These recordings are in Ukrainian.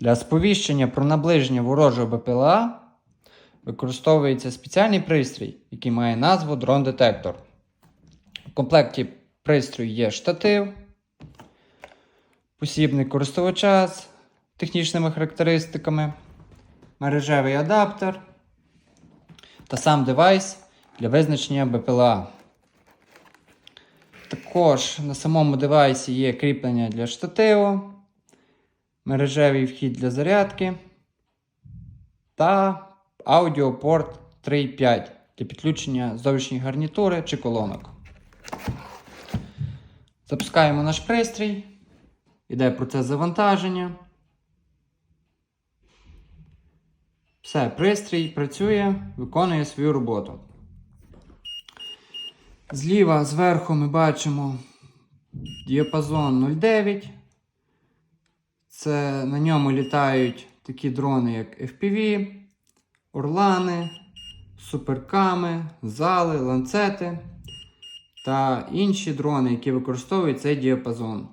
Для сповіщення про наближення ворожого БПЛА використовується спеціальний пристрій, який має назву дрон-детектор. В комплекті пристрою є штатив, посібник користувача з технічними характеристиками, мережевий адаптер та сам девайс для визначення БПЛА. Також на самому девайсі є кріплення для штативу, мережевий вхід для зарядки та аудіопорт 3.5 для підключення зовнішньої гарнітури чи колонок. Запускаємо наш пристрій. Іде процес завантаження. Все, пристрій працює, виконує свою роботу. Зліва зверху ми бачимо діапазон 0,9. Це на ньому літають такі дрони, як FPV, Орлани, суперками, зали, ланцети та інші дрони, які використовують цей діапазон.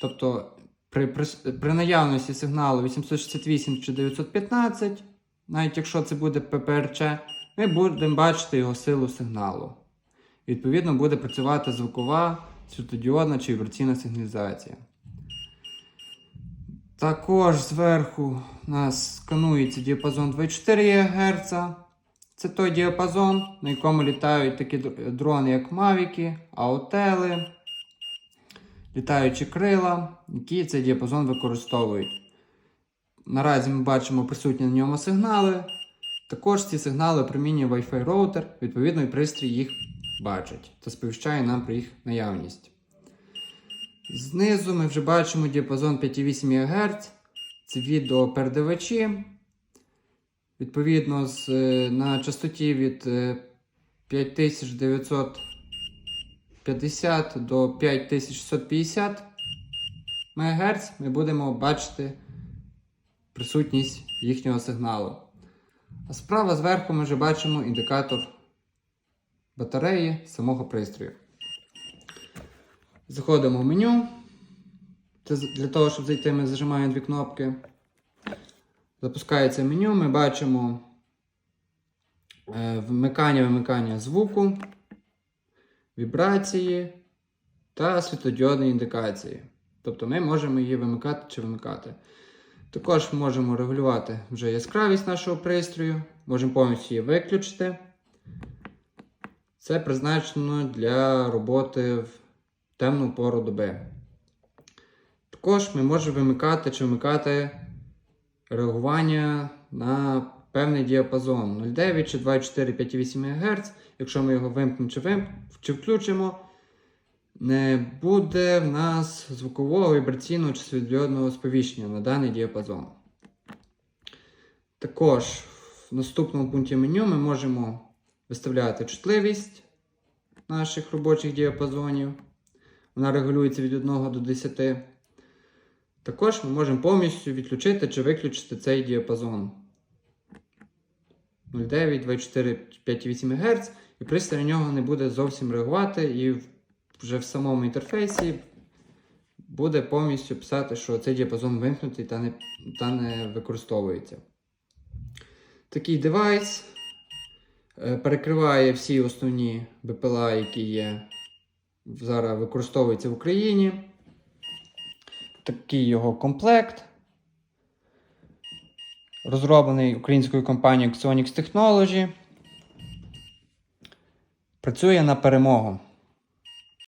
Тобто при, при, при наявності сигналу 868 чи 915, навіть якщо це буде ППРЧ, ми будемо бачити його силу сигналу. Відповідно, буде працювати звукова, світлодіодна чи вібраційна сигналізація. Також зверху у нас сканується діапазон 24 ГГц. Це той діапазон, на якому літають такі дрони, як Мавіки, Аутели, літаючі крила, які цей діапазон використовують. Наразі ми бачимо присутні на ньому сигнали. Також ці сигнали примінює Wi-Fi роутер, відповідно, і пристрій їх бачить та сповіщає нам про їх наявність. Знизу ми вже бачимо діапазон 5,8 ГГц. Це відеопередавачі. Відповідно, з, е, на частоті від е, 5950 до 5650 МГц ми будемо бачити присутність їхнього сигналу. А справа зверху ми вже бачимо індикатор батареї самого пристрою. Заходимо в меню. Це для того, щоб зайти, ми зажимаємо дві кнопки. Запускається меню, ми бачимо е, вмикання вимикання звуку, вібрації та світлодіодні індикації. Тобто ми можемо її вимикати чи вимикати. Також можемо регулювати вже яскравість нашого пристрою, можемо повністю її виключити. Це призначено для роботи в темну пору доби. Також ми можемо вимикати чи вмикати реагування на певний діапазон 0,9 чи 2,4 5,8 МГц. Якщо ми його вимкнемо чи, вим... чи включимо, не буде в нас звукового вібраційного чи світлодіодного сповіщення на даний діапазон. Також в наступному пункті меню ми можемо виставляти чутливість наших робочих діапазонів. Вона регулюється від 1 до 10. Також ми можемо повністю відключити чи виключити цей діапазон 0,9, 24, 5,8 ГГц, і пристрій на нього не буде зовсім реагувати, і вже в самому інтерфейсі буде повністю писати, що цей діапазон вимкнутий та не, та не використовується. Такий девайс е, перекриває всі основні БПЛА, які є зараз використовується в Україні. Такий його комплект. Розроблений українською компанією Xonix Technology. Працює на перемогу.